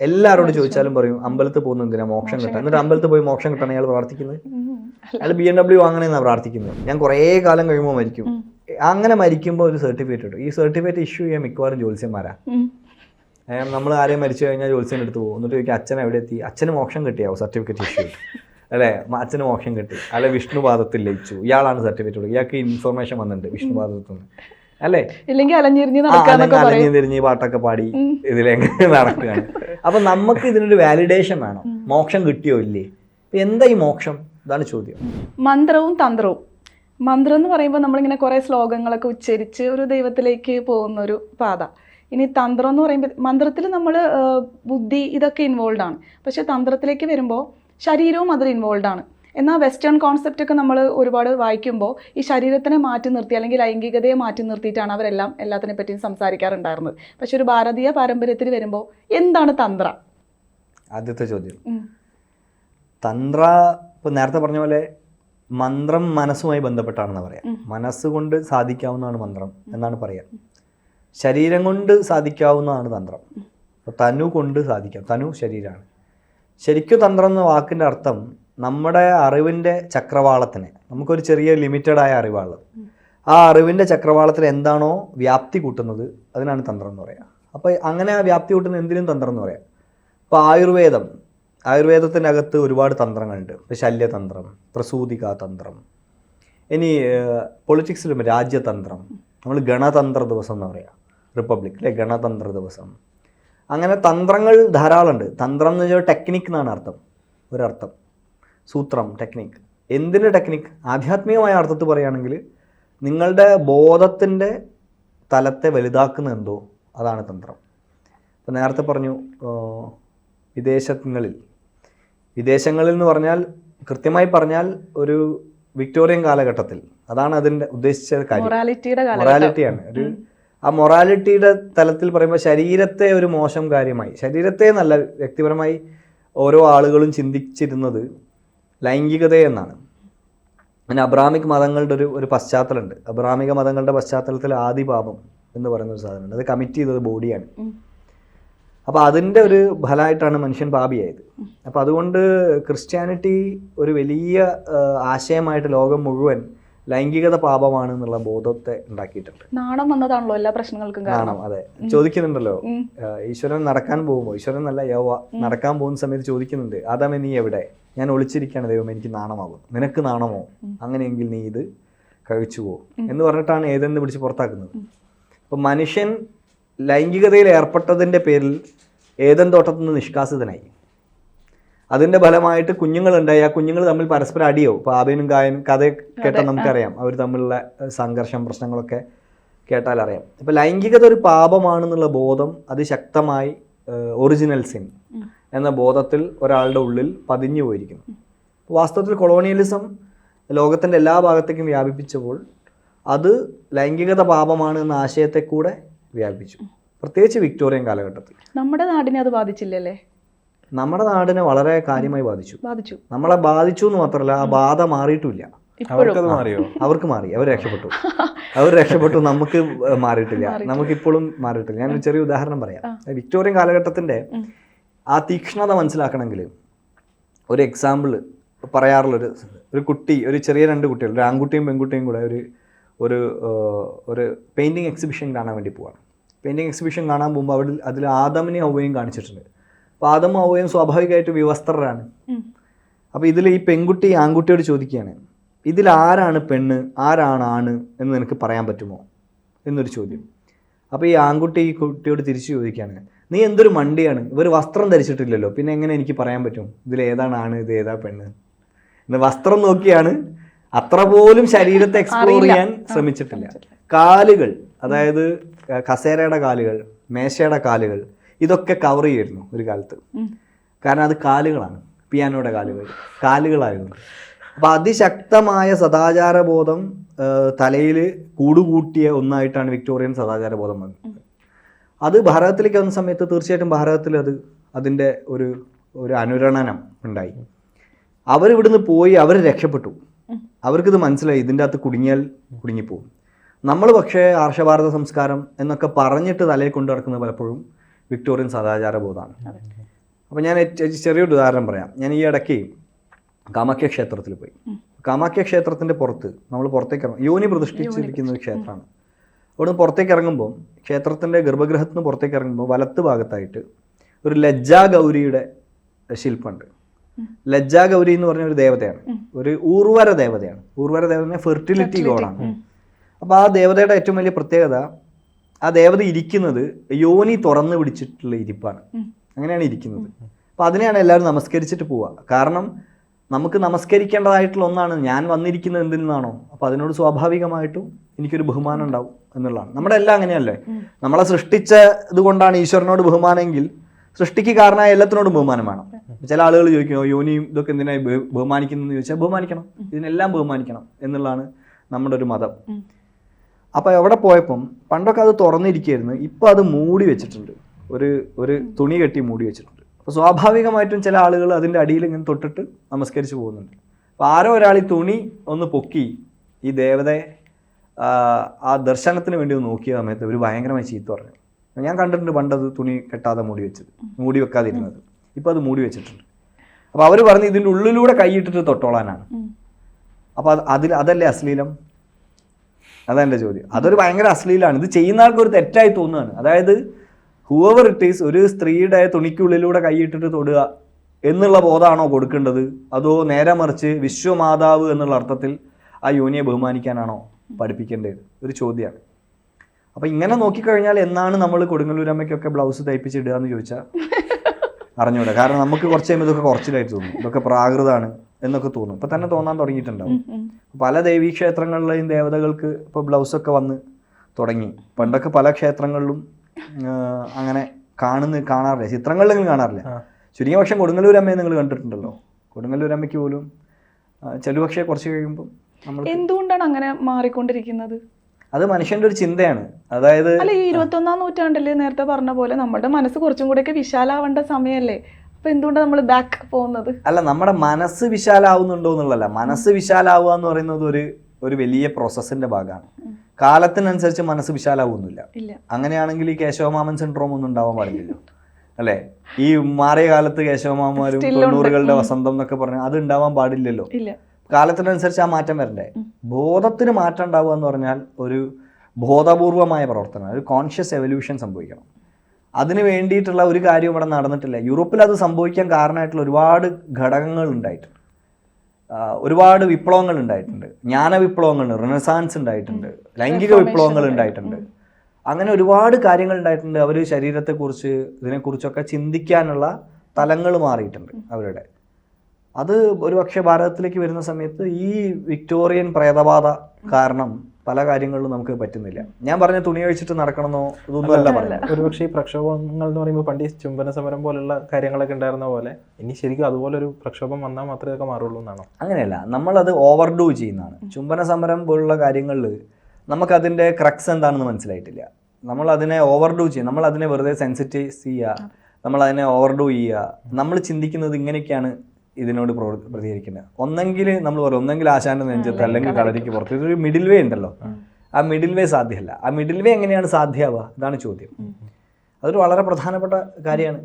എല്ലാവരോടും ചോദിച്ചാലും പറയും അമ്പലത്തിൽ പോകുന്ന എന്തിനാ മോക്ഷം കിട്ടാൻ? എന്നിട്ട് അമ്പലത്തിൽ പോയി മോക്ഷം കിട്ടാൻ അയാൾ പ്രാർത്ഥിക്കുന്നത്. അയാൾ ബി എം ഡബ്ല്യു വാങ്ങണമെന്നാണ് പ്രാർത്ഥിക്കുന്നത്. ഞാൻ കുറേ കാലം കഴിയുമ്പോൾ മരിക്കും. അങ്ങനെ മരിക്കുമ്പോൾ ഒരു സർട്ടിഫിക്കറ്റ് കിട്ടും ഈ സർട്ടിഫിക്കറ്റ് ഇഷ്യൂ ചെയ്യാൻ മിക്കവാറും ജ്യോത്സ്യന്മാരാ. ഉം. നമ്മൾ ആരെയും മരിച്ചു കഴിഞ്ഞാൽ ജ്യോത്സ്യന്റെ അടുത്ത് പോകും. എന്നിട്ട് ചോദിക്കും അച്ഛൻ എവിടെ എത്തി? അച്ഛന് മോക്ഷം കിട്ടിയാവും സർട്ടിഫിക്കറ്റ് ഇഷ്യൂ അല്ലേ? അച്ഛന് മോക്ഷം കിട്ടി. അല്ലെ വിഷ്ണുപാദത്തിൽ ലയിച്ചു. ഇയാളാണ് സർട്ടിഫിക്കറ്റ് കൊടുക്കുക ഇയാൾക്ക് ഇൻഫർമേഷൻ വന്നിട്ടുണ്ട് വിഷ്ണുപാദത്തിൽ നിന്ന്. അല്ലേ? ഇല്ലെങ്കിൽ അലഞ്ഞിരിഞ്ഞ് പാട്ടൊക്കെ പാടി ഇതിലെങ്ങനെ നടക്കുകയാണ്. അപ്പൊ നമുക്ക് ഇതിനൊരു വാലിഡേഷൻ വേണം. മോക്ഷം കിട്ടിയോ ഇല്ലേ? എന്താ ഈ മോക്ഷം? ഇതാണ് ചോദ്യം. മന്ത്രവും തന്ത്രവും. മന്ത്രം എന്ന് പറയുമ്പോൾ നമ്മളിങ്ങനെ കുറേ ശ്ലോകങ്ങളൊക്കെ ഉച്ചരിച്ച് ഒരു ദൈവത്തിലേക്ക് പോകുന്ന ഒരു പാത. ഇനി തന്ത്രം എന്ന് പറയുമ്പോൾ മന്ത്രത്തിൽ നമ്മൾ ബുദ്ധി ഇതൊക്കെ ഇൻവോൾവ് ആണ്. പക്ഷെ തന്ത്രത്തിലേക്ക് വരുമ്പോൾ ശരീരവും അതിൽ ഇൻവോൾവ് ആണ്. എന്നാൽ വെസ്റ്റേൺ കോൺസെപ്റ്റ് ഒക്കെ നമ്മൾ ഒരുപാട് വായിക്കുമ്പോൾ ഈ ശരീരത്തിനെ മാറ്റി നിർത്തി അല്ലെങ്കിൽ ലൈംഗികതയെ മാറ്റി നിർത്തിയിട്ടാണ് അവരെല്ലാം എല്ലാത്തിനെ പറ്റിയും സംസാരിക്കാറുണ്ടായിരുന്നത്. പക്ഷെ ഒരു ഭാരതീയ പാരമ്പര്യത്തിൽ വരുമ്പോൾ എന്താണ് തന്ത്ര? ആദ്യത്തെ ചോദ്യം. തന്ത്ര ഇപ്പൊ നേരത്തെ പറഞ്ഞ പോലെ മന്ത്രം മനസ്സുമായി ബന്ധപ്പെട്ടാണെന്ന് പറയാം. മനസ്സുകൊണ്ട് സാധിക്കാവുന്നതാണ് മന്ത്രം എന്നാണ് പറയാം. ശരീരം കൊണ്ട് സാധിക്കാവുന്നതാണ് തന്ത്രം. തനു കൊണ്ട് സാധിക്കാം. തനു ശരീരമാണ് ശരിക്കും തന്ത്രം എന്ന വാക്കിന്റെ അർത്ഥം നമ്മുടെ അറിവിന്റെ ചക്രവാളത്തിന് നമുക്കൊരു ചെറിയ ലിമിറ്റഡായ ആയ അറിവാണുള്ളത് ആ അറിവിന്റെ ചക്രവാളത്തിൽ എന്താണോ വ്യാപ്തി കൂട്ടുന്നത് അതിനാണ് തന്ത്രം എന്ന് പറയുക അപ്പോൾ അങ്ങനെ ആ വ്യാപ്തി കൂട്ടുന്ന എന്തിനും തന്ത്രം എന്ന് പറയാം. ഇപ്പോൾ ആയുർവേദം ആയുർവേദത്തിനകത്ത് അകത്ത് ഒരുപാട് തന്ത്രങ്ങളുണ്ട്. ഇപ്പോൾ ശല്യതന്ത്രം പ്രസൂതിക തന്ത്രം ഇനി പൊളിറ്റിക്സിലും രാജ്യതന്ത്രം നമ്മൾ ഗണതന്ത്ര ദിവസം എന്ന് പറയാം. റിപ്പബ്ലിക് അല്ലെ ഗണതന്ത്ര ദിവസം. അങ്ങനെ തന്ത്രങ്ങൾ ധാരാളമുണ്ട്. തന്ത്രം എന്ന് വെച്ചാൽ ടെക്നിക് എന്നാണ് അർത്ഥം. ഒരർത്ഥം. സൂത്രം ടെക്നിക് എന്തിന്റെ ടെക്നിക് ആധ്യാത്മികമായ അർത്ഥത്തിൽ പറയുകയാണെങ്കിൽ നിങ്ങളുടെ ബോധത്തിന്റെ തലത്തെ വലുതാക്കുന്ന എന്തോ? അതാണ് തന്ത്രം. ഇപ്പം നേരത്തെ പറഞ്ഞു വിദേശങ്ങളിൽ. വിദേശങ്ങളിൽ എന്ന് പറഞ്ഞാൽ കൃത്യമായി പറഞ്ഞാൽ ഒരു വിക്ടോറിയൻ കാലഘട്ടത്തിൽ. അതാണ് അതിന്റെ ഉദ്ദേശിച്ച കാര്യം. മൊറാലിറ്റിയാണ് ഒരു ആ മൊറാലിറ്റിയുടെ തലത്തിൽ പറയുമ്പോൾ ശരീരത്തെ ഒരു മോശം കാര്യമായി. ശരീരത്തെ നല്ല വ്യക്തിപരമായി ഓരോ ആളുകളും ചിന്തിച്ചിരുന്നത് ലൈംഗികത എന്നാണ് പിന്നെ അബ്രാമിക് മതങ്ങളുടെ ഒരു ഒരു പശ്ചാത്തലമുണ്ട്. അബ്രാമിക മതങ്ങളുടെ പശ്ചാത്തലത്തിൽ ആദിപാപം എന്ന് പറയുന്ന ഒരു സാധനമുണ്ട്. അത് കമ്മിറ്റ് ചെയ്തത് ബോഡിയാണ്. അപ്പോൾ അതിന്റെ ഒരു ഫലമായിട്ടാണ് മനുഷ്യൻ പാപിയായത്. അപ്പോൾ അതുകൊണ്ട് ക്രിസ്ത്യാനിറ്റി ഒരു വലിയ ആശയമായിട്ട് ലോകം മുഴുവൻ ലൈംഗികത പാപമാണ് എന്നുള്ള ബോധത്തെ ഉണ്ടാക്കിയിട്ടുണ്ട്. നാണം വന്നതാണല്ലോ എല്ലാ പ്രശ്നങ്ങൾക്കും കാരണം. അതെ. ചോദിക്കുന്നുണ്ടല്ലോ. ഈശ്വരൻ നടക്കാൻ പോകുമ്പോൾ ഈശ്വരൻ നല്ല യവ നടക്കാൻ പോകുന്ന സമയത്ത് ചോദിക്കുന്നുണ്ട് ആദാമേ നീ എവിടെ? ഞാൻ ഒളിച്ചിരിക്കുകയാണ് ദൈവം എനിക്ക് നാണമാകും. നിനക്ക് നാണമോ? അങ്ങനെയെങ്കിൽ നീ ഇത് കഴിച്ചു പോകും എന്ന് പറഞ്ഞിട്ടാണ് ഏതെന്ന് പിടിച്ച് പുറത്താക്കുന്നത്. അപ്പം മനുഷ്യൻ ലൈംഗികതയിൽ ഏർപ്പെട്ടതിന്റെ പേരിൽ ഏതൻ തോട്ടത്തിൽ നിന്ന് നിഷ്കാസിതനായി. അതിന്റെ ഫലമായിട്ട് കുഞ്ഞുങ്ങളുണ്ടായി. ആ കുഞ്ഞുങ്ങൾ തമ്മിൽ പരസ്പരം അടിയോ ഇപ്പോൾ ആബേനും കായനും കഥ കേട്ടാൽ നമുക്കറിയാം. അവർ തമ്മിലുള്ള സംഘർഷം പ്രശ്നങ്ങളൊക്കെ കേട്ടാൽ അറിയാം ഇപ്പം ലൈംഗികത ഒരു പാപമാണെന്നുള്ള ബോധം അത് ശക്തമായി ഒറിജിനൽ സിൻ എന്ന ബോധത്തിൽ ഒരാളുടെ ഉള്ളിൽ പതിഞ്ഞു പോയിരിക്കുന്നു. വാസ്തവത്തിൽ കൊളോണിയലിസം ലോകത്തിന്റെ എല്ലാ ഭാഗത്തേക്കും വ്യാപിപ്പിച്ചപ്പോൾ അത് ലൈംഗികത പാപമാണ് എന്ന ആശയത്തെ കൂടെ വ്യാപിപ്പിച്ചു. പ്രത്യേകിച്ച് വിക്ടോറിയൻ കാലഘട്ടത്തിൽ. നമ്മുടെ നാടിനെ അത് ബാധിച്ചില്ലല്ലേ? നമ്മുടെ നാടിനെ വളരെ കാര്യമായി ബാധിച്ചു. ബാധിച്ചു. നമ്മളെ ബാധിച്ചു എന്ന് മാത്രമല്ല ആ ബാധ മാറിയിട്ടില്ല അവർക്ക് മാറി. അവർ രക്ഷപ്പെട്ടു. അവർ രക്ഷപ്പെട്ടു നമുക്ക് മാറിയിട്ടില്ല. നമുക്ക് ഇപ്പോഴും മാറിയിട്ടില്ല. ഞാൻ ഒരു ചെറിയ ഉദാഹരണം പറയാം. വിക്ടോറിയൻ കാലഘട്ടത്തിന്റെ ആ തീക്ഷ്ണത മനസ്സിലാക്കണമെങ്കിൽ ഒരു എക്സാമ്പിൾ പറയാറുള്ളൊരു ഒരു കുട്ടി ഒരു ചെറിയ രണ്ട് കുട്ടികൾ ഒരു ആൺകുട്ടിയും പെൺകുട്ടിയും കൂടെ ഒരു ഒരു ഒരു പെയിന്റിങ് എക്സിബിഷൻ കാണാൻ വേണ്ടി പോവാണ്. പെയിന്റിങ് എക്സിബിഷൻ കാണാൻ പോകുമ്പോൾ അവിടെ അതിൽ ആദമിനെയും ഔവയും കാണിച്ചിട്ടുണ്ട്. അപ്പോൾ ആവുകയും സ്വാഭാവികമായിട്ട് വിവസ്ത്രരാണ്. അപ്പോൾ ഇതിൽ ഈ പെൺകുട്ടി ആൺകുട്ടിയോട് ചോദിക്കുകയാണ്. ഇതിൽ ആരാണ് പെണ്ണ്? ആരാണ് ആണ് എന്ന് നിനക്ക് പറയാൻ പറ്റുമോ? എന്നൊരു ചോദ്യം. അപ്പോൾ ഈ ആൺകുട്ടി ഈ കുട്ടിയോട് തിരിച്ചു ചോദിക്കുകയാണ്. നീ എന്തൊരു മണ്ടിയാണ്? ഇവർ വസ്ത്രം ധരിച്ചിട്ടില്ലല്ലോ. പിന്നെ എങ്ങനെ എനിക്ക് പറയാൻ പറ്റും? ഇതിൽ ഏതാണ് ആണ്? ഇത് ഏതാ പെണ്ണ്? എന്ന് വസ്ത്രം നോക്കിയാണ് അത്ര പോലും ശരീരത്തെ എക്സ്പ്ലോർ ചെയ്യാൻ ശ്രമിച്ചിട്ടില്ല. കാലുകൾ അതായത് കസേരയുടെ കാലുകൾ മേശയുടെ കാലുകൾ ഇതൊക്കെ കവർ ചെയ്യായിരുന്നു ഒരു കാലത്ത്. കാരണം അത് കാലുകളാണ്. പിയാനോയുടെ കാലുകൾ. കാലുകളായിരുന്നു. അപ്പോൾ അതിശക്തമായ സദാചാര ബോധം തലയിൽ കൂടുകൂട്ടിയ ഒന്നായിട്ടാണ് വിക്ടോറിയൻ സദാചാര ബോധം വന്നത്. അത് ഭാരതത്തിലേക്ക് വന്ന സമയത്ത് തീർച്ചയായിട്ടും ഭാരതത്തിൽ അത് അതിന്റെ ഒരു ഒരു അനുരണനം ഉണ്ടായി. അവരിവിടുന്ന് പോയി അവർ രക്ഷപ്പെട്ടു. അവർക്കിത് മനസ്സിലായി. ഇതിന്റെ അകത്ത് കുടുങ്ങിയാൽ കുടുങ്ങിപ്പോവും. നമ്മൾ പക്ഷേ ആർഷഭാരത സംസ്കാരം എന്നൊക്കെ പറഞ്ഞിട്ട് തലയിൽ കൊണ്ടു നടക്കുന്നത് പലപ്പോഴും വിക്ടോറിയൻ സദാചാര ബോധമാണ് അപ്പോൾ ഞാൻ ചെറിയൊരു ഉദാഹരണം പറയാം. ഞാൻ ഈ ഇടയ്ക്ക് കാമാഖ്യ ക്ഷേത്രത്തിൽ പോയി. കാമാഖ്യ ക്ഷേത്രത്തിന്റെ പുറത്ത് നമ്മൾ പുറത്തേക്ക് ഇറങ്ങും. യോനി പ്രതിഷ്ഠിച്ചിരിക്കുന്ന ഒരു ക്ഷേത്രമാണ് അവിടെ നിന്ന് പുറത്തേക്ക് ഇറങ്ങുമ്പോൾ ക്ഷേത്രത്തിന്റെ ഗർഭഗൃഹത്തിന് പുറത്തേക്ക് ഇറങ്ങുമ്പോൾ വലത്ത് ഭാഗത്തായിട്ട് ഒരു ലജ്ജാ ഗൗരിയുടെ ശില്പമുണ്ട്. ലജ്ജാ ഗൗരി എന്ന് പറഞ്ഞ ഒരു ദേവതയാണ്. ഒരു ഊർവര ദേവതയാണ്. ഊർവര ദേവത ഫെർട്ടിലിറ്റി ഗോഡാണ്. അപ്പോൾ ആ ദേവതയുടെ ഏറ്റവും വലിയ പ്രത്യേകത ആ ദേവത ഇരിക്കുന്നത് യോനി തുറന്ന് പിടിച്ചിട്ടുള്ള ഇരിപ്പാണ്. അങ്ങനെയാണ് ഇരിക്കുന്നത്. അപ്പോൾ അതിനെയാണ് എല്ലാവരും നമസ്കരിച്ചിട്ട് പോവുക. കാരണം നമുക്ക് നമസ്കരിക്കേണ്ടതായിട്ടുള്ള ഒന്നാണ് ഞാൻ വന്നിരിക്കുന്നത് എന്തിൽ നിന്നാണോ അപ്പോൾ അതിനോട് സ്വാഭാവികമായിട്ടും എനിക്കൊരു ബഹുമാനം ഉണ്ടാവും എന്നുള്ളതാണ്. നമ്മുടെ എല്ലാം അങ്ങനെയല്ലേ? നമ്മളെ സൃഷ്ടിച്ച ഇതുകൊണ്ടാണ് ഈശ്വരനോട് ബഹുമാനമെങ്കിൽ സൃഷ്ടിക്ക് കാരണമായ എല്ലാത്തിനോടും ബഹുമാനം വേണം. ചില ആളുകൾ ചോദിക്കും "ഓ, യോനിയും ഇതൊക്കെ എന്തിനായി ബഹുമാനിക്കുന്നു എന്ന് ചോദിച്ചാൽ ബഹുമാനിക്കണം. ഇതിനെല്ലാം ബഹുമാനിക്കണം എന്നുള്ളതാണ് നമ്മുടെ ഒരു മതം. അപ്പോൾ എവിടെ പോയപ്പം പണ്ടൊക്കെ അത് തുറന്നിരിക്കുകയായിരുന്നു ഇപ്പോൾ അത് മൂടി വെച്ചിട്ടുണ്ട്. ഒരു ഒരു തുണി കെട്ടി മൂടി വെച്ചിട്ടുണ്ട്. അപ്പോൾ സ്വാഭാവികമായിട്ടും ചില ആളുകൾ അതിന്റെ അടിയിൽ ഇങ്ങനെ തൊട്ടിട്ട് നമസ്കരിച്ച് പോകുന്നുണ്ട്. അപ്പോൾ ആരോ ഒരാൾ ഈ തുണി ഒന്ന് പൊക്കി ഈ ദേവതയെ ആ, ആ ദർശനത്തിന് വേണ്ടി ഒന്ന് നോക്കിയ സമയത്ത് ഒരു ഭയങ്കരമായി ചീത്ത പറഞ്ഞു. ഞാൻ കണ്ടിട്ടുണ്ട് പണ്ടത് തുണി കെട്ടാതെ മൂടി വെച്ചത്. മൂടി വെക്കാതിരുന്നത്. ഇപ്പം അത് മൂടി വെച്ചിട്ടുണ്ട്. അപ്പോൾ അവർ പറഞ്ഞ് ഇതിന്റെ ഉള്ളിലൂടെ കൈയിട്ടിട്ട് തൊട്ടോളാനാണ്. അപ്പോൾ അത് അതിൽ അതല്ലേ അശ്ലീലം? അതെന്റെ ചോദ്യം. അതൊരു ഭയങ്കര അശ്ലീലാണ്. ഇത് ചെയ്യുന്ന ആൾക്കൊരു തെറ്റായി തോന്നുകയാണ്. അതായത് ഹൂവർ ഇറ്റ് ഈസ് ഒരു സ്ത്രീയുടെ തുണിക്കുള്ളിലൂടെ കൈയിട്ടിട്ട് തൊടുക എന്നുള്ള ബോധമാണോ കൊടുക്കേണ്ടത്? അതോ നേരെ മറിച്ച് വിശ്വമാതാവ് എന്നുള്ള അർത്ഥത്തിൽ ആ യോനിയെ ബഹുമാനിക്കാനാണോ പഠിപ്പിക്കേണ്ടത്? ഒരു ചോദ്യമാണ്. അപ്പം ഇങ്ങനെ നോക്കിക്കഴിഞ്ഞാൽ എന്നാണ് നമ്മൾ കൊടുങ്ങല്ലൂരമ്മയ്ക്കൊക്കെ ബ്ലൗസ് തയ്പ്പിച്ചിടുക എന്ന് ചോദിച്ചാൽ അറിഞ്ഞൂടെ. കാരണം നമുക്ക് കുറച്ച് കഴിയുമ്പോൾ ഇതൊക്കെ കുറച്ചിലായിട്ട് തോന്നും. ഇതൊക്കെ പ്രാകൃതമാണ്. എന്നൊക്കെ തോന്നും. ഇപ്പൊ തന്നെ തോന്നാൻ തുടങ്ങിയിട്ടുണ്ടാവും. പല ദേവീക്ഷേത്രങ്ങളിലെയും ദേവതകൾക്ക് ഇപ്പൊ ബ്ലൗസൊക്കെ വന്ന് തുടങ്ങി. പണ്ടൊക്കെ പല ക്ഷേത്രങ്ങളിലും അങ്ങനെ കാണുന്ന കാണാറില്ല. ചിത്രങ്ങളിലെങ്കിലും കാണാറില്ല. ചുരുങ്ങിയ കൊടുങ്ങല്ലൂർ അമ്മയെ നിങ്ങൾ കണ്ടിട്ടുണ്ടല്ലോ. കൊടുങ്ങല്ലൂർ അമ്മയ്ക്ക് പോലും ആ, ചെലുപക്ഷെ കുറച്ച് കഴിയുമ്പോൾ നമ്മൾ എന്തുകൊണ്ടാണ് അങ്ങനെ മാറിക്കൊണ്ടിരിക്കുന്നത്? അത് മനുഷ്യന്റെ ഒരു ചിന്തയാണ്. അതായത് അല്ല ഈ ഇരുപത്തൊന്നാം നൂറ്റാണ്ടിൽ നേരത്തെ പറഞ്ഞ പോലെ നമ്മുടെ മനസ്സ് കുറച്ചും കൂടെയൊക്കെ വിശാലാവേണ്ട സമയമല്ലേ? അപ്പൊ എന്തുകൊണ്ടാണ് നമ്മൾ ബാക്ക് പോകുന്നത്? അല്ല നമ്മുടെ മനസ്സ് വിശാലാവുന്നുണ്ടോ എന്നുള്ളതല്ല. മനസ്സ് വിശാലാവുക എന്ന് പറയുന്നത് ഒരു ഒരു വലിയ പ്രോസസ്സിന്റെ ഭാഗമാണ്. കാലത്തിനനുസരിച്ച് മനസ്സ് വിശാലാവുന്നില്ല അങ്ങനെയാണെങ്കിൽ ഈ കേശവമാമൻ സിൻഡ്രോം ഒന്നും ഉണ്ടാവാൻ പാടില്ലല്ലോ. അല്ലേ? ഈ മാറിയ കാലത്ത് കേശവമാമാരും. തൊണ്ണൂറുകളുടെ വസന്തം എന്നൊക്കെ പറഞ്ഞാൽ അത് ഉണ്ടാവാൻ പാടില്ലല്ലോ. കാലത്തിനനുസരിച്ച് ആ മാറ്റം വരണ്ടേ? ബോധത്തിന് മാറ്റം ഉണ്ടാവുക എന്ന് പറഞ്ഞാൽ ഒരു ബോധപൂർവമായ പ്രവർത്തനം ഒരു കോൺഷ്യസ് എവല്യൂഷൻ സംഭവിക്കണം. അതിന് വേണ്ടിയിട്ടുള്ള ഒരു കാര്യം ഇവിടെ നടന്നിട്ടില്ല. യൂറോപ്പിൽ അത് സംഭവിക്കാൻ കാരണമായിട്ടുള്ള ഒരുപാട് ഘടകങ്ങൾ ഉണ്ടായിട്ടുണ്ട്. ഒരുപാട് വിപ്ലവങ്ങൾ ഉണ്ടായിട്ടുണ്ട്. ജ്ഞാന വിപ്ലവങ്ങൾ റിനസാൻസ് ഉണ്ടായിട്ടുണ്ട്. ലൈംഗിക വിപ്ലവങ്ങൾ ഉണ്ടായിട്ടുണ്ട്. അങ്ങനെ ഒരുപാട് കാര്യങ്ങൾ ഉണ്ടായിട്ടുണ്ട്. അവർ ശരീരത്തെക്കുറിച്ച് ഇതിനെക്കുറിച്ചൊക്കെ ചിന്തിക്കാനുള്ള തലങ്ങൾ മാറിയിട്ടുണ്ട് അവരുടെ. അത് ഒരുപക്ഷെ ഭാരതത്തിലേക്ക് വരുന്ന സമയത്ത് ഈ വിക്ടോറിയൻ പ്രേതബാധ കാരണം പല കാര്യങ്ങളിലും നമുക്ക് പറ്റുന്നില്ല. ഞാൻ പറഞ്ഞ തുണി കഴിച്ചിട്ട് നടക്കണമെന്നോ ഇതൊന്നും അല്ല പറയുന്നത് ഒരുപക്ഷെ ഈ പ്രക്ഷോഭങ്ങൾ എന്ന് പറയുമ്പോൾ പണ്ട് ഈ ചുംബന സമരം പോലുള്ള കാര്യങ്ങളൊക്കെ ഉണ്ടായിരുന്ന പോലെ ഇനി ശരിക്കും അതുപോലെ ഒരു പ്രക്ഷോഭം വന്നാൽ മാത്രമേ ഇതൊക്കെ മാറുള്ളൂ എന്നാണോ? അങ്ങനെയല്ല നമ്മളത് ഓവർഡൂ ചെയ്യുന്നതാണ്. ചുംബന സമരം പോലുള്ള കാര്യങ്ങളിൽ നമുക്കതിന്റെ ക്രക്സ് എന്താണെന്ന് മനസ്സിലായിട്ടില്ല. നമ്മൾ അതിനെ ഓവർഡൂ ചെയ്യും നമ്മൾ അതിനെ വെറുതെ സെൻസിറ്റൈസ് ചെയ്യുക നമ്മൾ അതിനെ ഓവർഡൂ ചെയ്യുക. നമ്മൾ ചിന്തിക്കുന്നത് ഇങ്ങനെയൊക്കെയാണ് ഇതിനോട് പ്രതികരിക്കുന്നത് ഒന്നെങ്കിൽ നമ്മൾ പറയും ഒന്നെങ്കിൽ ആശാന്റെ നെഞ്ചത്ത് അല്ലെങ്കിൽ കളരിക്ക് പുറത്ത്. ഇതൊരു മിഡിൽ വേ ഉണ്ടല്ലോ. ആ മിഡിൽ വേ സാധ്യമല്ല. ആ മിഡിൽ വേ എങ്ങനെയാണ് സാധ്യമാവുക? ഇതാണ് ചോദ്യം. അതൊരു വളരെ പ്രധാനപ്പെട്ട കാര്യമാണ്.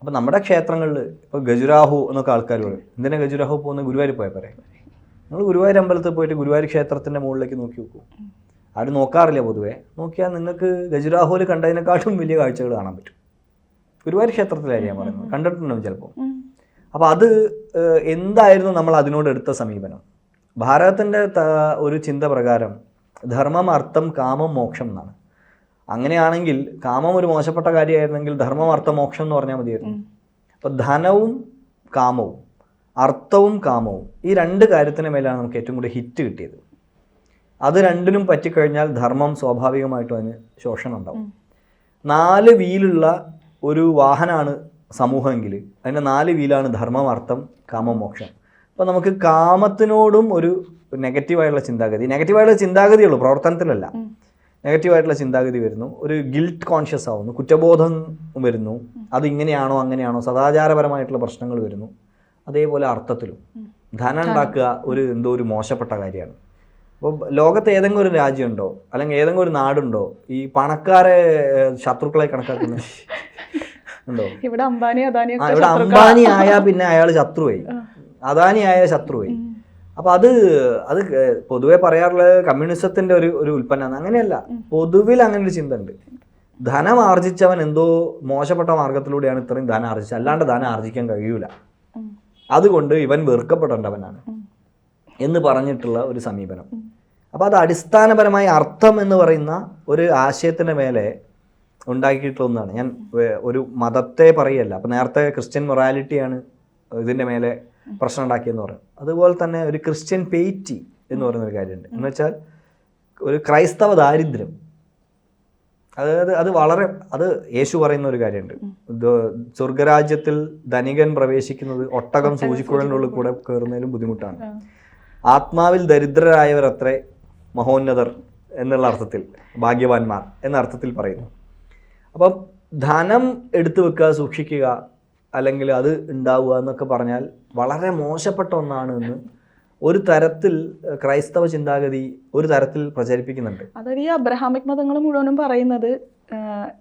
അപ്പം നമ്മുടെ ക്ഷേത്രങ്ങളിൽ ഇപ്പോൾ ഗജുരാഹു എന്നൊക്കെ ആൾക്കാർ പറയും. എന്തിനാ ഗജുരാഹു പോകുന്ന? ഗുരുവായൂർ പോയ പറയാം നിങ്ങൾ ഗുരുവായൂർ അമ്പലത്തിൽ പോയിട്ട് ഗുരുവായൂർ ക്ഷേത്രത്തിന്റെ മുകളിലേക്ക് നോക്കി നോക്കൂ. ആര് നോക്കാറില്ല പൊതുവേ. നോക്കിയാൽ നിങ്ങൾക്ക് ഗജുരാഹുവിൽ കണ്ടതിനെക്കാട്ടും വലിയ കാഴ്ചകൾ കാണാൻ പറ്റും. ഗുരുവായൂർ ക്ഷേത്രത്തിലായിരിക്കും ഞാൻ പറയുന്നത്. കണ്ടിട്ടുണ്ടാവും ചിലപ്പോൾ. അപ്പോൾ അത് എന്തായിരുന്നു നമ്മൾ അതിനോട് എടുത്ത സമീപനം? ഭാരതത്തിന്റെ ഒരു ചിന്ത പ്രകാരം ധർമ്മം അർത്ഥം കാമം മോക്ഷം എന്നാണ്. അങ്ങനെയാണെങ്കിൽ കാമം ഒരു മോശപ്പെട്ട കാര്യമായിരുന്നെങ്കിൽ ധർമ്മം അർത്ഥം മോക്ഷം എന്ന് പറഞ്ഞാൽ മതിയായിരുന്നു. അപ്പോൾ ധനവും കാമവും അർത്ഥവും കാമവും ഈ രണ്ട് കാര്യത്തിന് മേലാണ് നമുക്ക് ഏറ്റവും കൂടുതൽ ഹിറ്റ് കിട്ടിയത്. അത് രണ്ടിനും പറ്റിക്കഴിഞ്ഞാൽ ധർമ്മം സ്വാഭാവികമായിട്ടും അതിന് ശോഷണം ഉണ്ടാവും. നാല് വീലുള്ള ഒരു വാഹനമാണ് സമൂഹമെങ്കിൽ അതിന്റെ നാല് വീലാണ് ധർമ്മം അർത്ഥം കാമം മോക്ഷം. അപ്പോൾ നമുക്ക് കാമത്തിനോടും ഒരു നെഗറ്റീവായിട്ടുള്ള ചിന്താഗതി നെഗറ്റീവായിട്ടുള്ള ചിന്താഗതിയുള്ളൂ പ്രവർത്തനത്തിലല്ല. നെഗറ്റീവായിട്ടുള്ള ചിന്താഗതി വരുന്നു ഒരു ഗിൽറ്റ് കോൺഷ്യസ് ആവുന്നു കുറ്റബോധം വരുന്നു അത് ഇങ്ങനെയാണോ അങ്ങനെയാണോ സദാചാരപരമായിട്ടുള്ള പ്രശ്നങ്ങൾ വരുന്നു അതേപോലെ അർത്ഥത്തിലും. ധനം ഉണ്ടാക്കുക ഒരു എന്തോ ഒരു മോശപ്പെട്ട കാര്യമാണ്. അപ്പോൾ ലോകത്ത് ഏതെങ്കിലും ഒരു രാജ്യമുണ്ടോ അല്ലെങ്കിൽ ഏതെങ്കിലും ഒരു നാടുണ്ടോ ഈ പണക്കാരെ ശത്രുക്കളെ കണക്കാക്കുന്നത് ഉണ്ടോ ഇവിടെ അംബാനി അദാനി ഇവിടെ അംബാനി ആയാൽ പിന്നെ അയാൾ ശത്രുവായി. അദാനി ആയ ശത്രുവായി. അപ്പൊ അത് അത് പൊതുവെ പറയാറുള്ളത് കമ്മ്യൂണിസത്തിന്റെ ഒരു ഒരു ഉൽപ്പന്നമാണ് അങ്ങനെയല്ല പൊതുവിൽ അങ്ങനെ ഒരു ചിന്ത ഉണ്ട് ധനം ആർജിച്ചവൻ എന്തോ മോശപ്പെട്ട മാർഗത്തിലൂടെയാണ് ഇത്രയും ധനം ആർജിച്ചത്. അല്ലാണ്ട് ധനം ആർജിക്കാൻ കഴിയൂല. അതുകൊണ്ട് ഇവൻ വെറുക്കപ്പെടേണ്ടവനാണ് എന്ന് പറഞ്ഞിട്ടുള്ള ഒരു സമീപനം. അപ്പോൾ അത് അടിസ്ഥാനപരമായി അർത്ഥം എന്ന് പറയുന്ന ഒരു ആശയത്തിന്റെ മേലെ ഉണ്ടാക്കിയിട്ടുള്ള ഒന്നാണ് ഞാൻ ഒരു മതത്തെ പറയല്ല. അപ്പം നേരത്തെ ക്രിസ്ത്യൻ മൊറാലിറ്റിയാണ് ഇതിന്റെ മേലെ പ്രശ്നം ഉണ്ടാക്കിയെന്ന് പറയും അതുപോലെ തന്നെ ഒരു ക്രിസ്ത്യൻ പേറ്റി എന്ന് പറയുന്ന ഒരു കാര്യമുണ്ട്. എന്ന് വെച്ചാൽ ഒരു ക്രൈസ്തവ ദാരിദ്ര്യം. അതായത് അത് വളരെ അത് യേശു പറയുന്ന ഒരു കാര്യമുണ്ട്. സ്വർഗരാജ്യത്തിൽ ധനികൻ പ്രവേശിക്കുന്നത് ഒട്ടകം സൂചിക്കുഴലിന്റെ ഉള്ളിൽ കൂടെ കയറുന്നതിലും ബുദ്ധിമുട്ടാണ്. ആത്മാവിൽ ദരിദ്രരായവർ അത്രേ മഹോന്നതർ എന്നുള്ള അർത്ഥത്തിൽ ഭാഗ്യവാന്മാർ എന്ന അർത്ഥത്തിൽ പറയുന്നു. അപ്പം ധനം എടുത്തു വെക്കുക സൂക്ഷിക്കുക അല്ലെങ്കിൽ അത് ഉണ്ടാവുക എന്നൊക്കെ പറഞ്ഞാൽ വളരെ മോശപ്പെട്ട ഒന്നാണ് എന്ന് ഒരു തരത്തിൽ ക്രൈസ്തവ ചിന്താഗതി ഒരു തരത്തിൽ പ്രചരിപ്പിക്കുന്നുണ്ട്. അതായത് ഈ അബ്രഹാമിക് മതങ്ങൾ മുഴുവനും പറയുന്നത്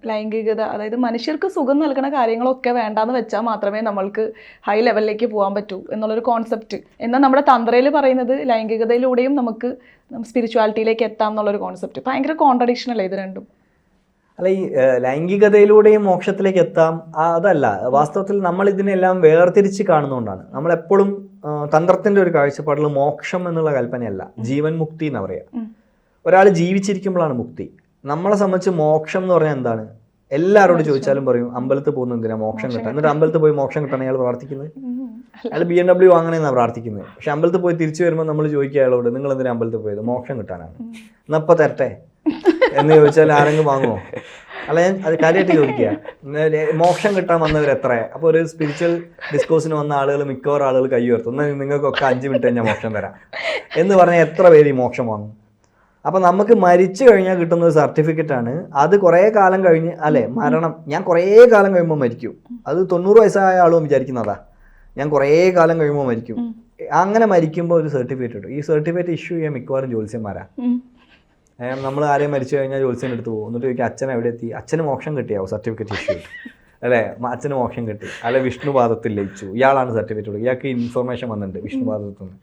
ലൈംഗികത അതായത് മനുഷ്യർക്ക് സുഖം നൽകുന്ന കാര്യങ്ങളൊക്കെ വേണ്ടാന്ന് വെച്ചാൽ മാത്രമേ നമ്മൾക്ക് ഹൈ ലെവലിലേക്ക് പോകാൻ പറ്റൂ എന്നുള്ളൊരു കോൺസെപ്റ്റ് എന്നാൽ നമ്മുടെ തന്ത്രയിൽ പറയുന്നത് ലൈംഗികതയിലൂടെയും നമുക്ക് സ്പിരിച്വാലിറ്റിയിലേക്ക് എത്താം എന്നുള്ളൊരു കോൺസെപ്റ്റ് ഭയങ്കര കോൺട്രഡിക്ഷൻ അല്ലേ ഇത് രണ്ടും? അല്ല ഈ ലൈംഗികതയിലൂടെയും മോക്ഷത്തിലേക്ക് എത്താം അതല്ല. വാസ്തവത്തിൽ നമ്മൾ ഇതിനെല്ലാം വേർതിരിച്ച് കാണുന്നതുകൊണ്ടാണ് നമ്മൾ എപ്പോഴും തന്ത്രത്തിന്റെ ഒരു കാഴ്ചപ്പാടിൽ മോക്ഷം എന്നുള്ള കൽപ്പനയല്ല. ജീവൻ മുക്തി എന്ന് പറയാ. ഒരാൾ ജീവിച്ചിരിക്കുമ്പോഴാണ് മുക്തി. നമ്മളെ സംബന്ധിച്ച് മോക്ഷം എന്ന് പറഞ്ഞാൽ എന്താണ്? എല്ലാവരോടും ചോദിച്ചാലും പറയും അമ്പലത്തിൽ പോകുന്ന എന്തിനാ മോക്ഷം കിട്ടാൻ? എന്നിട്ട് അമ്പലത്തിൽ പോയി മോക്ഷം കിട്ടണം അയാൾ പ്രാർത്ഥിക്കുന്നത്? അയാൾ ബി എം ഡബ്ല്യു വാങ്ങണമെന്നാണ് പ്രാർത്ഥിക്കുന്നത്. പക്ഷെ അമ്പലത്തിൽ പോയി തിരിച്ചു വരുമ്പോൾ നമ്മൾ ചോദിക്കുക അയാളോട് നിങ്ങൾ എന്തിനാ അമ്പലത്തിൽ പോയത്? മോക്ഷം കിട്ടാനാണ്. എന്നപ്പോൾ തരട്ടെ? എന്ന് ചോദിച്ചാൽ ആരെങ്കിലും വാങ്ങുമോ? അല്ല ഞാൻ അത് കാര്യമായിട്ട് ചോദിക്കുക. മോക്ഷം കിട്ടാൻ വന്നവർ എത്ര അപ്പോൾ ഒരു സ്പിരിച്വൽ ഡിസ്കോഴ്സിന് വന്ന ആളുകൾ മിക്കവാറും ആളുകൾ കൈ ഉയർത്തും. എന്നാൽ നിങ്ങൾക്കൊക്കെ അഞ്ച് മിനിറ്റ് ഞാൻ മോക്ഷം തരാം. എന്ന് പറഞ്ഞാൽ എത്ര പേര് ഈ മോക്ഷം വാങ്ങും അപ്പം നമുക്ക് മരിച്ചു കഴിഞ്ഞാൽ കിട്ടുന്ന ഒരു സർട്ടിഫിക്കറ്റ് ആണ്. അത് കുറേ കാലം കഴിഞ്ഞ് അല്ലെ മരണം. ഞാൻ കുറേ കാലം കഴിയുമ്പോൾ മരിക്കും. അത് തൊണ്ണൂറ് വയസ്സായ ആളും വിചാരിക്കുന്നതാ. ഞാൻ കുറേ കാലം കഴിയുമ്പോൾ മരിക്കും. അങ്ങനെ മരിക്കുമ്പോൾ ഒരു സർട്ടിഫിക്കറ്റ് കിട്ടും ഈ സർട്ടിഫിക്കറ്റ് ഇഷ്യൂ ചെയ്യാൻ മിക്കവാറും ജ്യോത്സ്യന്മാരാ. ഉം. നമ്മൾ ആരെയും മരിച്ചു കഴിഞ്ഞാൽ ജോത്സ്യന്റെ എടുത്ത് പോകും. എന്നിട്ട് ചോദിക്കും അച്ഛൻ എവിടെ എത്തി? അച്ഛന് മോക്ഷം കിട്ടിയാവും? സർട്ടിഫിക്കറ്റ് ഇഷ്യൂ അല്ലേ? അച്ഛന് മോക്ഷം കിട്ടി. അല്ലെ വിഷ്ണുപാദത്തിൽ ലയിച്ചു. ഇയാളാണ് സർട്ടിഫിക്കറ്റ് കൊടുക്കുക. ഇയാൾക്ക് ഇൻഫർമേഷൻ വന്നിട്ടുണ്ട് വിഷ്ണുപാദത്തിൽ നിന്ന്.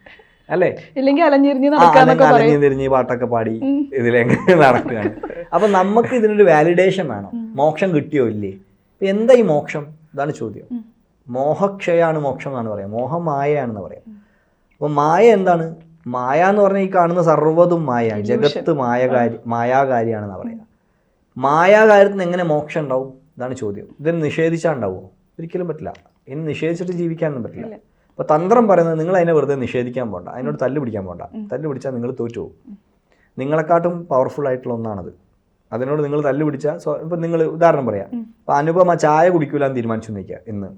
അല്ലേ? ഇല്ലെങ്കിൽ അലഞ്ഞിരിഞ്ഞ് ആ, നടക്കാന്നൊക്കെ അല്ലെങ്കിൽ പറയും. അലഞ്ഞു തിരിഞ്ഞ് പാട്ടൊക്കെ പാടി ഇതിലെങ്ങനെ നടക്കുകയാണ്. അപ്പൊ നമുക്ക് ഇതിനൊരു വാലിഡേഷൻ വേണം. മോക്ഷം കിട്ടിയോ ഇല്ലേ? എന്താ ഈ മോക്ഷം? ഇതാണ് ചോദ്യം. മോഹക്ഷയാണ് മോക്ഷം എന്നാണ് പറയാം മോഹം മായയാണെന്ന് പറയാം അപ്പൊ മായ എന്താണ്? മായ എന്ന് പറഞ്ഞാൽ ഈ കാണുന്ന സർവതും മായ ജഗത്ത് മായകാരി മായാകാരിയാണെന്ന് പറയാം മായാകാര്യത്തിന് എങ്ങനെ മോക്ഷം ഉണ്ടാവും ഇതാണ് ചോദ്യം. ഇതിന് നിഷേധിച്ചാൽ ഉണ്ടാവുമോ ഒരിക്കലും പറ്റില്ല. ഇനി നിഷേധിച്ചിട്ട് ജീവിക്കാനൊന്നും പറ്റില്ല. അപ്പോൾ അപ്പൊ തന്ത്രം പറയുന്നത് നിങ്ങൾ അതിനെ വെറുതെ നിഷേധിക്കാൻ പോകണ്ട അതിനോട് തല്ല് പിടിക്കാൻ പോണ്ട. തല്ല് പിടിച്ചാൽ നിങ്ങൾ തോറ്റു പോകും. നിങ്ങളെക്കാട്ടും പവർഫുൾ ആയിട്ടുള്ള ഒന്നാണത്. അതിനോട് നിങ്ങൾ തല്ല് പിടിച്ചാൽ ഇപ്പൊ നിങ്ങൾ ഉദാഹരണം പറയാം. അപ്പൊ അനുപമ ചായ കുടിക്കൂലെന്ന് തീരുമാനിച്ചു നിൽക്കുക ഇന്ന്.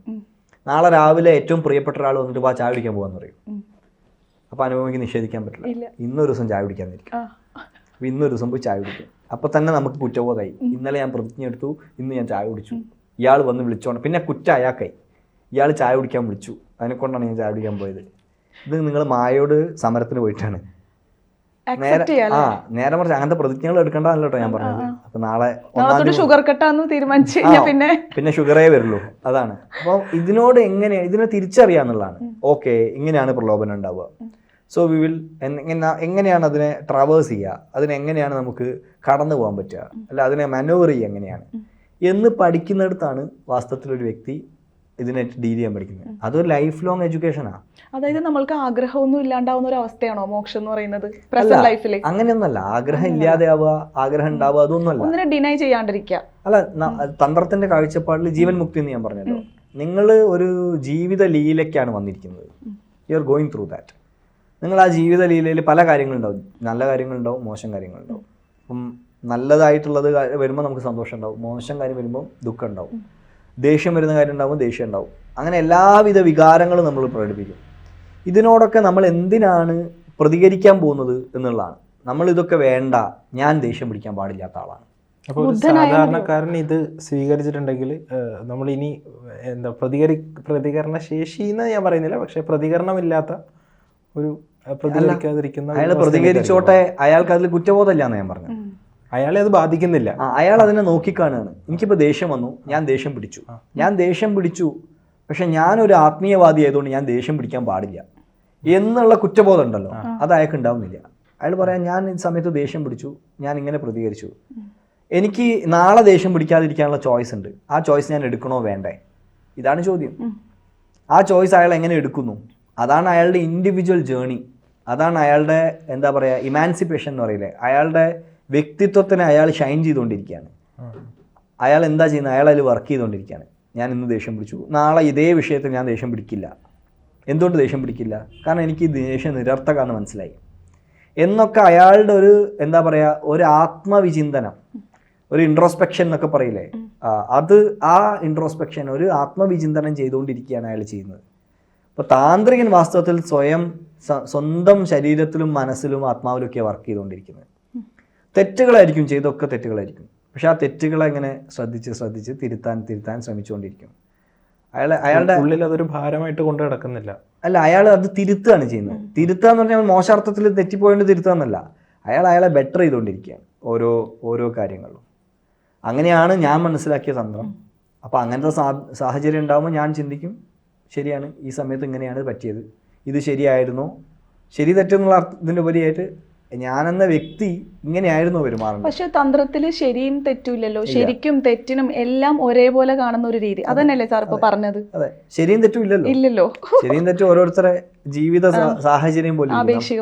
നാളെ രാവിലെ ഏറ്റവും പ്രിയപ്പെട്ട ഒരാൾ വന്നിട്ട് ആ ചായ കുടിക്കാൻ പോകാന്ന് പറയും. ഉം. അപ്പൊ അനുപമയ്ക്ക് നിഷേധിക്കാൻ പറ്റില്ല. ഇന്നൊരു ദിവസം ചായ കുടിക്കാന്നിരിക്കും അപ്പോൾ അപ്പൊ ഇന്നൊരു ദിവസം പോയി ചായ കുടിക്കും. അപ്പൊ തന്നെ നമുക്ക് കുറ്റബോധമായി. ഇന്നലെ ഞാൻ പ്രതിജ്ഞ എടുത്തു ഇന്ന് ഞാൻ ചായ കുടിച്ചു. ഇയാൾ വന്ന് വിളിച്ചോണ്ട് പിന്നെ കുറ്റ അയാൾക്കായി. ഇയാൾ ചായ കുടിക്കാൻ വിളിച്ചു. അതിനെ കൊണ്ടാണ് ഞാൻ ചായ കുടിക്കാൻ പോയത്. ഇത് നിങ്ങൾ മായയോട് സമരത്തിന് പോയിട്ടാണ്. നേരെ ആ നേരെ മറിച്ച് അങ്ങനത്തെ പ്രതിജ്ഞകൾ എടുക്കേണ്ടതല്ലോ കേട്ടോ ഞാൻ പറഞ്ഞത്. അപ്പൊ നാളെ ഷുഗർ കട്ടാന്ന് തീരുമാനിച്ചു പിന്നെ പിന്നെ ഷുഗറേ വരുള്ളൂ. അതാണ്. അപ്പോൾ ഇതിനോട് എങ്ങനെയാണ് ഇതിനെ തിരിച്ചറിയാന്നുള്ളതാണ്. ഓക്കെ ഇങ്ങനെയാണ് പ്രലോഭനം ഉണ്ടാവുക. സോ വി വിൽ എങ്ങനെ എങ്ങനെയാണ് അതിനെ ട്രാവേഴ്സ് ചെയ്യുക? അതിനെങ്ങനെയാണ് നമുക്ക് കടന്നു പോകാൻ പറ്റുക? അല്ല അതിനെ മനോവർ ചെയ്യുക എങ്ങനെയാണ്? എന്ന് പഠിക്കുന്നിടത്താണ് വാസ്തവത്തിൽ ഒരു വ്യക്തി ഇതിനെ ഡീൽ ചെയ്യാൻ പഠിക്കുന്നത്. അതൊരു ലൈഫ് ലോങ് എഡ്യൂക്കേഷനാണ് അതായത് നമ്മൾക്ക് ആഗ്രഹമൊന്നും ഇല്ലാണ്ടാവുന്ന ഒരു അവസ്ഥയാണോ മോക്ഷം എന്ന് പറയുന്നത്? പ്രസന്റ് ലൈഫിൽ അങ്ങനെയൊന്നുമല്ല. ആഗ്രഹം ഇല്ലാതെ ആവുക ആഗ്രഹം ഉണ്ടാവുക അതൊന്നുമല്ല. ഒന്നിനെ ഡിനൈ ചെയ്യാണ്ടിരിക്കുക. അല്ല തന്ത്രത്തിന്റെ കാഴ്ചപ്പാടിൽ ജീവൻ മുക്തി എന്ന് ഞാൻ പറഞ്ഞല്ലോ. നിങ്ങൾ ഒരു ജീവിത ലീലയ്ക്കാണ് വന്നിരിക്കുന്നത്. You are going through that നിങ്ങൾ ആ ജീവിത ലീലയിൽ പല കാര്യങ്ങളുണ്ടാവും. നല്ല കാര്യങ്ങളുണ്ടാവും മോശം കാര്യങ്ങളുണ്ടാവും. അപ്പം നല്ലതായിട്ടുള്ളത് വരുമ്പോൾ നമുക്ക് സന്തോഷം ഉണ്ടാവും. മോശം കാര്യം വരുമ്പോൾ ദുഃഖം ഉണ്ടാവും. ദേഷ്യം വരുന്ന കാര്യം ഉണ്ടാവും ദേഷ്യം ഉണ്ടാവും. അങ്ങനെ എല്ലാവിധ വികാരങ്ങളും നമ്മൾ പ്രകടിപ്പിക്കും. ഇതിനോടൊക്കെ നമ്മൾ എന്തിനാണ് പ്രതികരിക്കാൻ പോകുന്നത് എന്നുള്ളതാണ്. നമ്മൾ ഇതൊക്കെ വേണ്ട ഞാൻ ദേഷ്യം പിടിക്കാൻ പാടില്ലാത്ത ആളാണ്. അപ്പോൾ സാധാരണക്കാരൻ ഇത് സ്വീകരിച്ചിട്ടുണ്ടെങ്കിൽ നമ്മൾ ഇനി എന്താ പ്രതികരി പ്രതികരണ ശേഷി എന്ന് ഞാൻ പറയുന്നില്ല പക്ഷേ പ്രതികരണമില്ലാത്ത ഒരു ഒരു അയാൾ പ്രതികരിച്ചോട്ടെ അയാൾക്ക് അതിൽ കുറ്റബോധമില്ലാന്ന് ഞാൻ പറഞ്ഞു അയാളെ അത് ബാധിക്കുന്നില്ല. അയാൾ അതിനെ നോക്കിക്കാണുകയാണ്. എനിക്കിപ്പോൾ ദേഷ്യം വന്നു ഞാൻ ദേഷ്യം പിടിച്ചു. ഞാൻ ദേഷ്യം പിടിച്ചു പക്ഷെ ഞാനൊരു ആത്മീയവാദി ആയതുകൊണ്ട് ഞാൻ ദേഷ്യം പിടിക്കാൻ പാടില്ല എന്നുള്ള കുറ്റബോധം ഉണ്ടല്ലോ അത് അയാൾക്ക് ഉണ്ടാവുന്നില്ല. അയാൾ പറയാം ഞാൻ ഈ സമയത്ത് ദേഷ്യം പിടിച്ചു ഞാൻ ഇങ്ങനെ പ്രതികരിച്ചു. എനിക്ക് നാളെ ദേഷ്യം പിടിക്കാതിരിക്കാനുള്ള ചോയ്സ് ഉണ്ട്. ആ ചോയ്സ് ഞാൻ എടുക്കണോ വേണ്ടേ? ഇതാണ് ചോദ്യം. ആ ചോയ്സ് അയാൾ എങ്ങനെ എടുക്കുന്നു? അതാണ് അയാളുടെ ഇൻഡിവിജ്വൽ ജേണി അതാണ് അയാളുടെ എന്താ പറയുക ഇമാൻസിപ്പേഷൻ എന്ന് പറയില്ലേ? അയാളുടെ വ്യക്തിത്വത്തിന് അയാൾ ഷൈൻ ചെയ്തുകൊണ്ടിരിക്കുകയാണ്. അയാൾ എന്താ ചെയ്യുന്നത്? അയാൾ അതിൽ വർക്ക് ചെയ്തുകൊണ്ടിരിക്കുകയാണ്. ഞാൻ ഇന്ന് ദേഷ്യം പിടിച്ചു. നാളെ ഇതേ വിഷയത്തിൽ ഞാൻ ദേഷ്യം പിടിക്കില്ല. എന്തുകൊണ്ട് ദേഷ്യം പിടിക്കില്ല? കാരണം എനിക്ക് ദേഷ്യം നിരർത്ഥകമാണെന്ന് മനസ്സിലായി. എന്നൊക്കെ അയാളുടെ ഒരു എന്താ പറയുക ഒരു ആത്മവിചിന്തനം ഒരു ഇൻട്രോസ്പെക്ഷൻ എന്നൊക്കെ പറയില്ലേ? അത് ആ ഇൻട്രോസ്പെക്ഷൻ ഒരു ആത്മവിചിന്തനം ചെയ്തുകൊണ്ടിരിക്കുകയാണ് അയാൾ ചെയ്യുന്നത്. അപ്പോൾ താന്ത്രികൻ വാസ്തവത്തിൽ സ്വയം സ്വന്തം ശരീരത്തിലും മനസ്സിലും ആത്മാവിലും ഒക്കെ വർക്ക് ചെയ്തുകൊണ്ടിരിക്കുന്നത്. തെറ്റുകളായിരിക്കും ചെയ്തൊക്കെ തെറ്റുകളായിരിക്കും. പക്ഷെ ആ തെറ്റുകളെ ഇങ്ങനെ ശ്രദ്ധിച്ച് ശ്രദ്ധിച്ച് തിരുത്താൻ തിരുത്താൻ ശ്രമിച്ചുകൊണ്ടിരിക്കും അയാൾ അയാളുടെ ഉള്ളിൽ അതൊരു ഭാരമായിട്ട് കൊണ്ട് നടക്കുന്നില്ല. അല്ല അയാൾ അത് തിരുത്തുകയാണ് ചെയ്യുന്നത്. തിരുത്തുക എന്ന് പറഞ്ഞാൽ മോശാർത്ഥത്തിൽ തെറ്റിപ്പോയിട്ട് തിരുത്തുക എന്നല്ല അയാൾ അയാളെ ബെറ്റർ ചെയ്തുകൊണ്ടിരിക്കുകയാണ് ഓരോ ഓരോ കാര്യങ്ങളിലും. അങ്ങനെയാണ് ഞാൻ മനസ്സിലാക്കിയ തന്ത്രം. അപ്പോൾ അങ്ങനത്തെ സാഹചര്യം ഉണ്ടാകുമ്പോൾ ഞാൻ ചിന്തിക്കും ശരിയാണ് ഈ സമയത്ത് ഇങ്ങനെയാണ് പറ്റിയത്. ഇത് ശരിയായിരുന്നോ. ശരി തെറ്റെന്നുള്ള അർത്ഥത്തിന്റെ ഉപരിയായിട്ട് ഞാനെന്ന വ്യക്തി ഇങ്ങനെയായിരുന്നു പെരുമാറുന്നത്. പക്ഷെ തന്ത്രത്തിൽ ശരിയും തെറ്റുമില്ലല്ലോ. ശരിക്കും തെറ്റിനും എല്ലാം ഒരേപോലെ കാണുന്ന ഒരു രീതി. അതന്നെയല്ലേ സാർ ഇപ്പൊ പറഞ്ഞത്? അതെ. ശരിയും തെറ്റും ഇല്ലല്ലോ. ഇല്ലല്ലോ. ശരിയും തെറ്റും ഓരോരുത്തരെ ജീവിത സാഹചര്യം പോലും.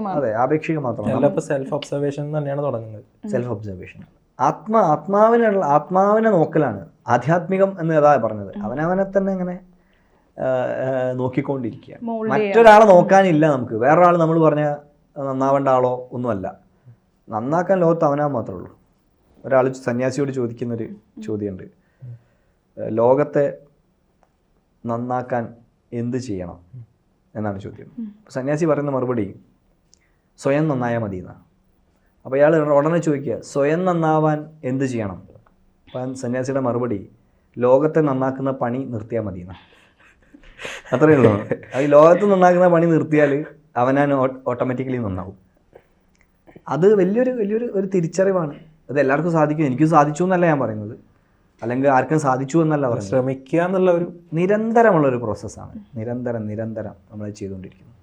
അതെ ആപേക്ഷിക മാത്രമാണ്. സെൽഫ് ഒബ്സർവേഷൻ തന്നെയാണ് തുടങ്ങുന്നത്. സെൽഫ് ഒബ്സർവേഷൻ ആത്മ ആത്മാവിനുള്ള ആത്മാവിനെ നോക്കലാണ് ആധ്യാത്മികം എന്ന് ഏതാ പറഞ്ഞത്. അവനവനെ തന്നെ ഇങ്ങനെ നോക്കിക്കൊണ്ടിരിക്കുക. മറ്റൊരാളെ നോക്കാനില്ല നമുക്ക്. വേറൊരാൾ നമ്മൾ പറഞ്ഞ നന്നാവേണ്ട ആളോ ഒന്നുമല്ല. നന്നാക്കാൻ ലോകത്ത് അവനാ മാത്രമേ ഉള്ളൂ. ഒരാൾ സന്യാസിയോട് ചോദിക്കുന്നൊരു ചോദ്യമുണ്ട്. ലോകത്തെ നന്നാക്കാൻ എന്ത് ചെയ്യണം എന്നാണ് ചോദ്യം. സന്യാസി പറയുന്ന മറുപടി സ്വയം നന്നായാൽ മതി എന്നാണ് അപ്പോൾ ഇയാൾ ഉടനെ ചോദിക്കുക സ്വയം നന്നാവാൻ എന്ത് ചെയ്യണം? അപ്പം സന്യാസിയുടെ മറുപടി ലോകത്തെ നന്നാക്കുന്ന പണി നിർത്തിയാൽ മതി എന്നാണ് അത്രയേ ഉള്ളൂ. ഈ ലോകത്ത് നന്നാക്കുന്ന പണി നിർത്തിയാൽ അവനാൻ ഓട്ടോമാറ്റിക്കലി നന്നാവും. അത് വലിയൊരു വലിയൊരു ഒരു തിരിച്ചറിവാണ്. അത് എല്ലാവർക്കും സാധിക്കും. എനിക്കും സാധിച്ചു എന്നല്ല ഞാൻ പറയുന്നത്. അല്ലെങ്കിൽ ആർക്കും സാധിച്ചു എന്നല്ല പറയുന്നത്. ശ്രമിക്കുക എന്നുള്ള ഒരു നിരന്തരമുള്ള ഒരു പ്രോസസ്സാണ് നിരന്തരം നിരന്തരം നമ്മൾ ചെയ്തുകൊണ്ടിരിക്കുന്നത്.